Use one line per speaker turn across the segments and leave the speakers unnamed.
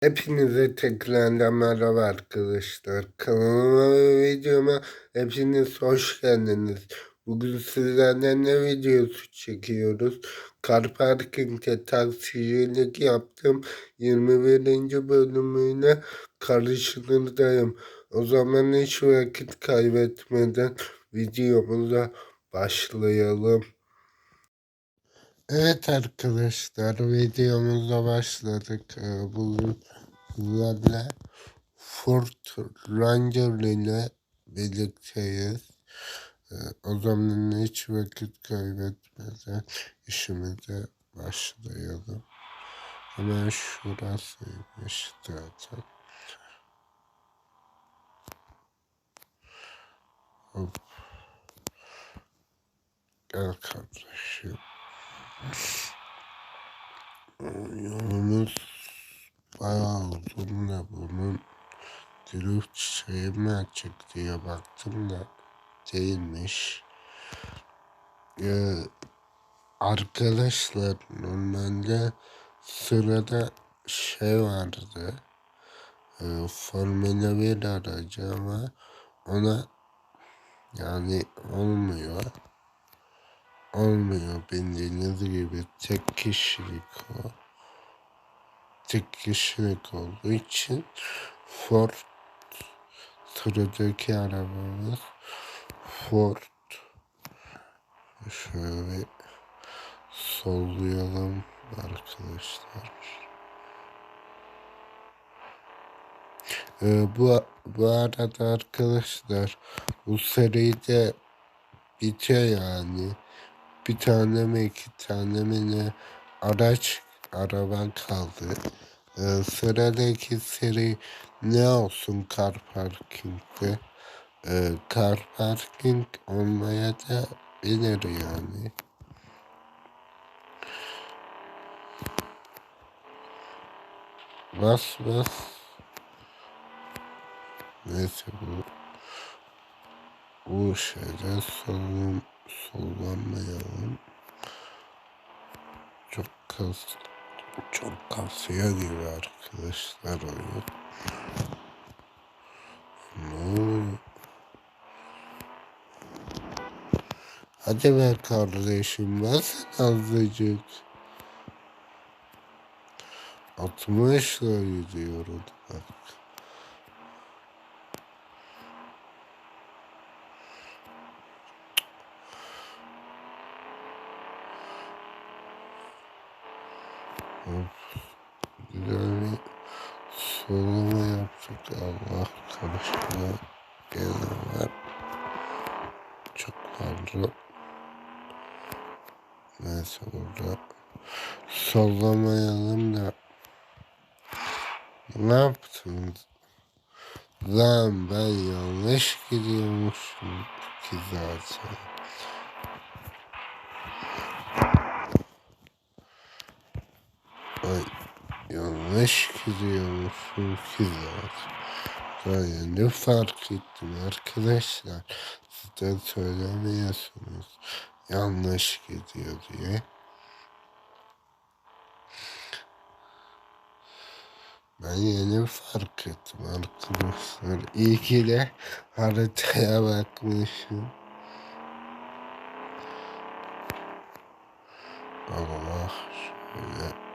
Hepinize tekrardan merhaba arkadaşlar. Kanalıma ve videoma hepiniz hoş geldiniz. Bugün sizlerle ne videosu çekiyoruz? Car Parking'de taksicilik yaptım. 21. bölümüyle karşınızdayım. O zaman hiç vakit kaybetmeden videomuza başlayalım. Evet arkadaşlar videomuza başladık. Ee, Bugün sizlerle Ford Ranger ile birlikteyiz. Ee, O zaman hiç vakit kaybetmeden işimize başlayalım. Hemen şurasıymış zaten. Hop. Gel kardeşim. Yolumuz bayağı uzun da bunun drift şeyi mi açık diye baktım da değilmiş. Ee, arkadaşlar normalde sırada şey vardı. E, Formula 1 aracı ama ona yani olmuyor. Olmuyor bildiğiniz gibi tek kişilik o. Tek kişilik olduğu için Ford sıradaki arabamız Ford şöyle sollayalım arkadaşlar. Ee, bu, bu arada arkadaşlar bu seride bitiyor yani. Bir tane mi iki tane mi ne araç araba kaldı. Ee, sıradaki seri ne olsun car parking'de? Ee, car parking olmaya da bilir yani. Bas bas. Neyse bu bu şeyden solun sollanmayalım. Çok kas çok kasıyor gibi arkadaşlar oyun. Ne oluyor? Hadi ver kardeşim bas azıcık. 60 ile gidiyoruz bak. Bir soluma yaptık. Allah karışma. Gene var. Çok pardon. Neyse burada. Sollamayalım da. Ne yaptınız? Lan ben yanlış gidiyormuşum ki zaten. Yanlış gidiyormuşum ki zaten. Ben yeni fark ettim arkadaşlar. Siz de söylemiyorsunuz. Yanlış gidiyor diye. Ben yeni fark ettim arkadaşlar. İyi ki de haritaya bakmışım. Allah şöyle.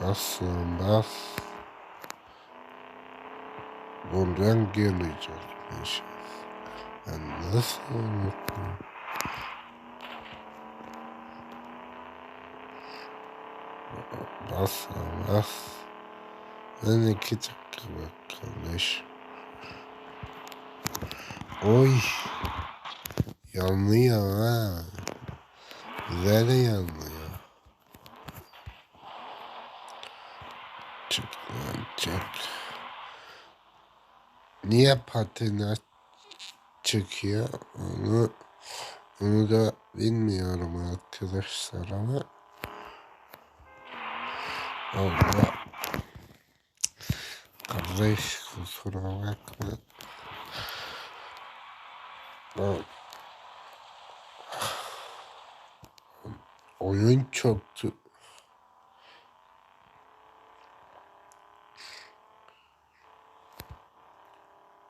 Bas lan bas. Buradan gelecekmiş. Ben nasıl unuttum? Bas bas. Ben iki dakika bak. Oy. Yanlıyor ha. Güzel yanlıyor. Niye patina çıkıyor onu onu da bilmiyorum arkadaşlar ama Allah kardeş kusura bakma. O- Oyun çoktu.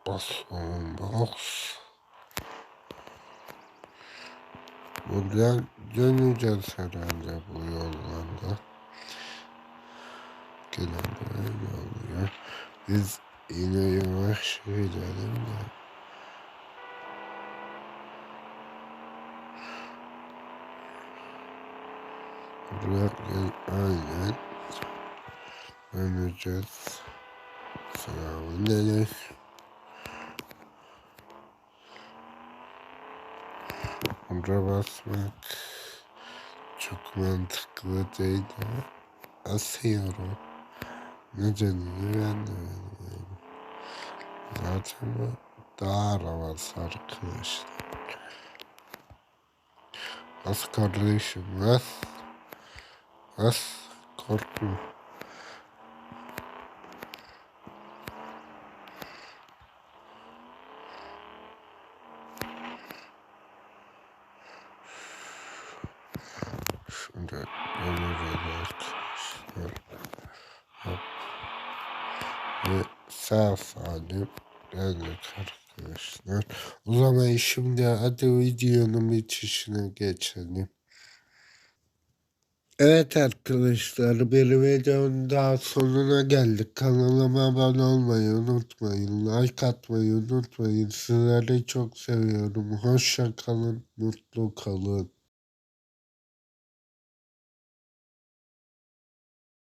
Box. Buradan döneceğiz herhalde bu yollarda. Gelen böyle oluyor. Biz yine yavaş gidelim de. Buradan aynen döneceğiz. Selamünaleyküm. Burada basmak çok mantıklı değil ama asıyorum. Nedenini ben de bilmiyorum. Zaten bu dağ arabası arkadaşlar. Bas kardeşim bas. Bas korkma. Şurada öneriyorlar arkadaşlar. Hop. Ve sağ salim geldik arkadaşlar. O zaman şimdi hadi videonun bitişine geçelim. Evet arkadaşlar bir videonun daha sonuna geldik. Kanalıma abone olmayı unutmayın. Like atmayı unutmayın. Sizleri çok seviyorum. Hoşça kalın, mutlu kalın.